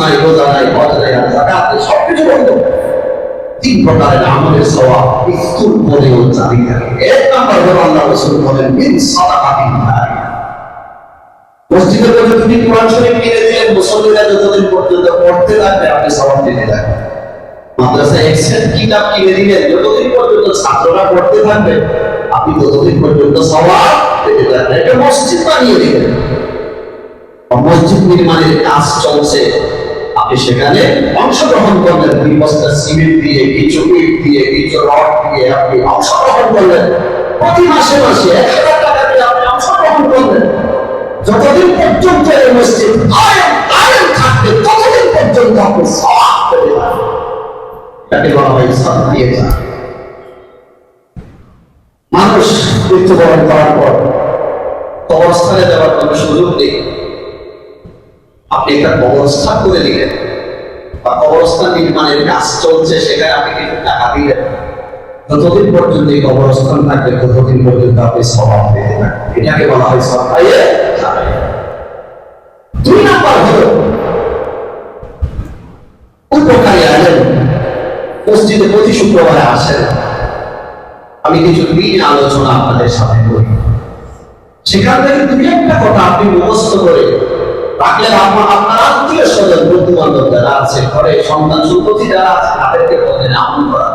নাই, রোজা নাই হজ নাই জাকাত নাই সবকিছু বন্ধ। তিন প্রকারের আমলের সওয়াব মৃত্যুর পরেও জারি থাকে এক নাম্বার হলো আল্লাহ রাসূল বলেন, মিন সাদাকাতিন মসজিদে মধ্যে তুমি কোরআন শরীফ কিনে দিলেন মুসল্লিরা যতদিন পর্যন্ত পড়তে থাকবে আপনি সওয়াব পেতে থাকবেন মাদ্রাসায় এক্সেন্ট কিতাব কিনে দিলেন যতদিন পর্যন্ত ছাত্ররা পড়তে থাকবে, আপনি ততদিন পর্যন্ত সওয়াব পেতে থাকবেন। এটা মসজিদ বানিয়ে দিলেন মসজিদ নির্মাণের কাজ চলছে। আপনি সেখানে অংশগ্রহণ করলেন। দুই বস্তা সিমেন্ট দিয়ে, কিছু ইট দিয়ে, কিছু রড দিয়ে আপনি অংশগ্রহণ করলেন। প্রতি মাসে মাসে এক হাজার টাকা দিয়ে আপনি অংশগ্রহণ করলেন। যতদিন পর্যন্ত এই মসজিদ কায়েম কায়েম থাকবে, ততদিন পর্যন্ত আপনি সওয়াব পেতে এটাকে বলা হয় সাদকিয়ে যা মানুষ মৃত্যুবরণ করার পর কবরস্থানে যাওয়ার কোনো সুযোগ নেই। আপনি একটা কবরস্থান করে দিলেন। বা কবরস্থান নির্মাণের কাজ চলছে, সেখানে আপনি কিছু টাকা দিলেন পর্যন্ত এই কবরস্থান থাকবে, ততদিন পর্যন্ত আপনি স্বভাব পেতে এটাকে বলা হয় দুই নাম্বার হলো, উপকারী মসজিদে প্রতি শুক্রবারে আসেন। আমি কিছু দিন আলোচনা আপনাদের সাথে করি। সেখান থেকে দুই একটা কথা আপনি মুখস্থ করে রাখলে আপনার স্বজন বন্ধু বান্ধব যারা আছে, ঘরে সন্তান সুপতি যারা আছে, তাদেরকে বলেন আমল করা।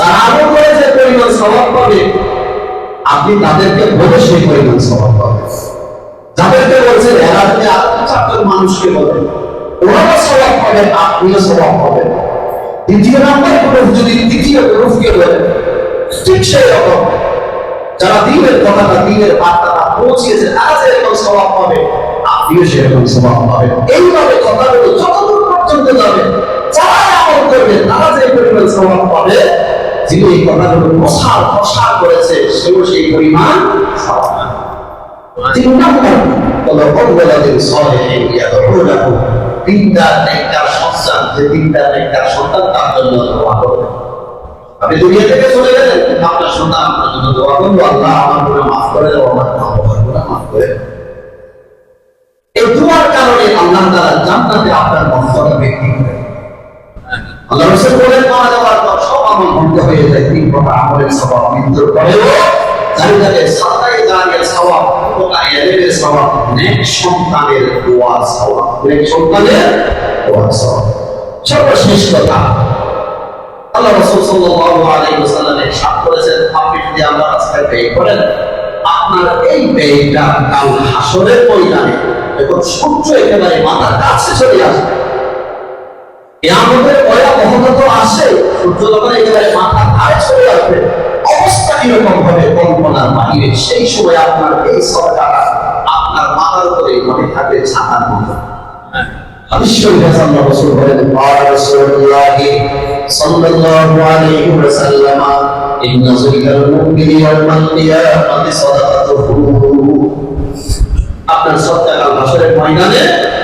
তারা আমল করে পরিমাণ স্বভাব পাবে, আপনি তাদেরকে বলে সেই পরিমাণ স্বভাব পাবেন। যাদেরকে বলছেন এরা যদি আরও মানুষকে বলেন ওরাও স্বভাব পাবেন আপনিও স্বভাব পাবেন। দ্বিতীয় নাম্বার গ্রুপ যদি তৃতীয় গ্রুপকে বলেন ঠিক সেই রকম। যারা দিনের কথাটা, দিনের বার্তাটা পৌঁছিয়েছে, তারা যেরকম স্বভাব পাবে আপনিও সেরকম স্বভাব পাবেন এইভাবে কথাগুলো যতদূর পর্যন্ত যাবে, যারা আমল করবে, তারা যে পরিমাণ স্বভাব পাবে, যিনি এই কথাগুলো প্রসার প্রসার করেছে, সেও সেই পরিমাণ তিন নম্বর হলো অবলাদের সন্তান, যে আপনি দুনিয়া থেকে চলে গেলেন, আপনার সন্তান আপনার জন্য দোয়া করব আল্লাহ আমার গুনাহ মাফ করে দেবো আমার আমার গুনাহ মাফ করে দেবো। এই দোয়ার কারণে আল্লাহ তাআলা জান্নাতে আপনার মর্যাদা বৃদ্ধি করে। আল্লাহ রাসূল বলেন, মারা যাওয়ার পর সব আমল হয়ে যায়, তিন প্রকার আমলের স্বভাব মৃত্যুর স্বভাব স্বভাব নেক সন্তানের স্বভাব নেক সন্তানের স্বভাব সর্বশেষ কথা, আল্লাহ রাসূল আলাইহি আপনি যদি রাস্তায় ব্যয় করেন, আপনার এই ব্যয়টা কাল হাসরের ময়দানে এবং সূর্য একেবারে মাথার কাছে চলে আসে আমাদের পয়া মহতা তো আসে, সূর্য যখন মাথার ধারে চলে আসবে, অবস্থা কীরকম হবে কল্পনার বাহিরে? সেই সময় আপনার এই সরকার আপনার মাথার উপরে মনে থাকবে ছাতার মতো আপনার সত্তা কাল হাসরের ময়দানে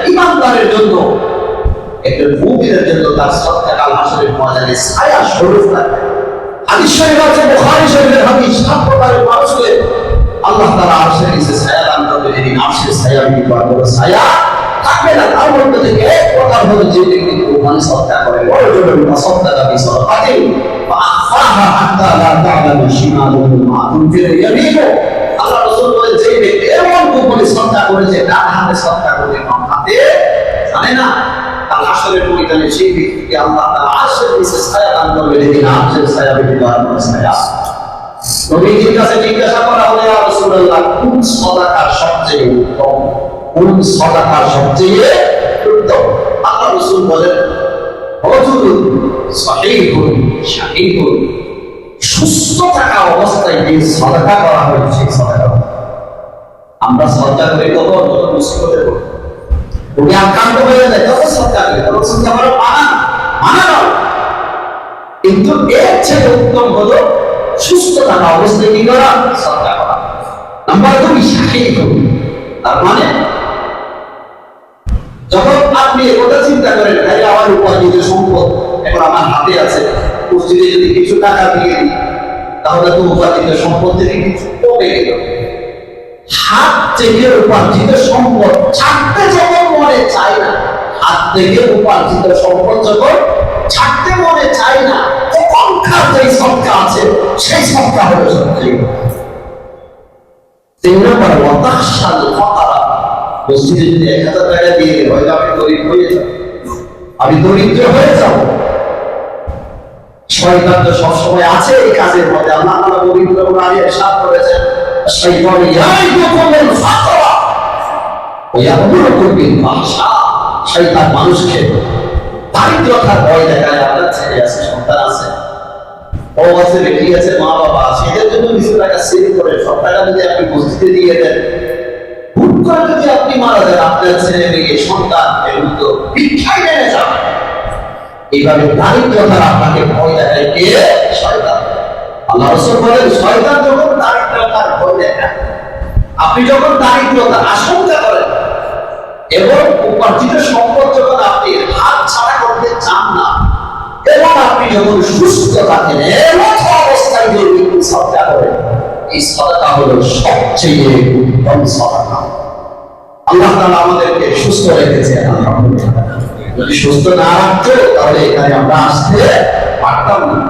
ইমানদারের জন্য একটা মুমিনের জন্য তার সত্তা কাল হাসরের ময়দানে ছায়া স্বরূপ থাকবে হাদিস শরীফ আছে বুখারী শরীফের হাদিস সাত প্রকারের মানুষকে আল্লাহ তাআলা আরশের নিচে ছায়া দান করবে যেদিন আরশের ছায়া বিধি আর কোনো ছায়া থাকবে না তার মধ্যে থেকে এক প্রকার হলো যে ব্যক্তি কোরবানি সত্তা করে বড় জোরে সত্তা দাবি সরকারি فأخفاها حتى لا تعلم شماله ما تنفق يمينه আল্লাহ রাসূল বলেন যে ব্যক্তি এমন গোপনে সত্তা করেছে ডান হাতে সত্তা করে বাম হাতে জানে না। তার আসলের পরিমাণে সেই ব্যক্তিকে আল্লাহ তার আরশের নিচে ছায়া দান করবে আরশের ছায়া আর ছায়া নবীজির কাছে জিজ্ঞাসা করা হলো রাসূলুল্লাহ, কোন সদাকার সবচেয়ে উত্তম? কোন সদাকার সবচেয়ে উত্তম? আল্লাহ রাসূল বলেন সাহিহুন শাহিহুন সুস্থ থাকা অবস্থায় যে সদাকা করা হয় সেই সদাকা আমরা সদকা করি তখন যখন মুসিবতে পড়ি। আক্রান্ত হয়ে যায়, তখন সদকা করি। তখন সদকা করা মানা কিন্তু এর চেয়ে উত্তম হলো সুস্থ থাকা অবস্থায় কি করা? সদকা করা। নাম্বার দুই তার মানে যখন আপনি একথা চিন্তা করেন ভাই আমার উপার্জিত সম্পদ এখন আমার হাতে আছে, মসজিদে যদি কিছু টাকা দিয়ে দিই, তাহলে তো উপার্জিত সম্পদ থেকে কিছু কমে গেল। হাত থেকে উপার্জিত সম্পদ। ছাড়তে যখন মনে চায় না, হাত থেকে উপার্জিত সম্পদ যখন ছাড়তে মনে চায় না তখনকার আছে, সেই হলো সত্যি তিন নম্বর যদি এক হাজার টাকা দিয়ে হয়তো আমি গরিব হয়ে যাব। আমি দরিদ্র হয়ে যাব। শয়তান তো সবসময় আছে এই কাজের মধ্যে। আল্লাহ পবিত্র কোরআনে ইরশাদ করেছেন। শয়তান ইয়াইদুকুমুল ফাকরা ওয়া ইয়ামুরুকুম শয়তান মানুষকে দারিদ্রতার ভয় দেখায়, আপনার ছেলে আছে, সন্তান আছে। ও আছে, বেটি আছে, মা বাবা আছে, এদের জন্য কিছু টাকা সেভ করে, সব টাকা যদি আপনি মসজিদে দিয়ে দেন, হুট করে যদি আপনি মারা যান, আপনার ছেলে, মেয়ে, সন্তান, এগুলো তো ভিক্ষায় নেমে যাবে। এইভাবে দারিদ্রতার আপনাকে ভয় দেখায় কে? শয়তান। আল্লাহ রসুল বলেন, শয়তান আপনি যখন দারিদ্রতার আশঙ্কা করেন, এবং উপার্জিত সম্পদ যখন আপনি হাত ছাড়া করতে চান না, এবং আপনি যখন সুস্থ থাকেন, এমন অবস্থায় যে সদকা করেন, এই সদকা হলো সবচেয়ে উত্তম সদকা আল্লাহ তাআলা আমাদেরকে সুস্থ রেখেছে আলহামদুলিল্লাহ। যদি সুস্থ না রাখতো, তাহলে এখানে আমরা আসতে পারতাম না।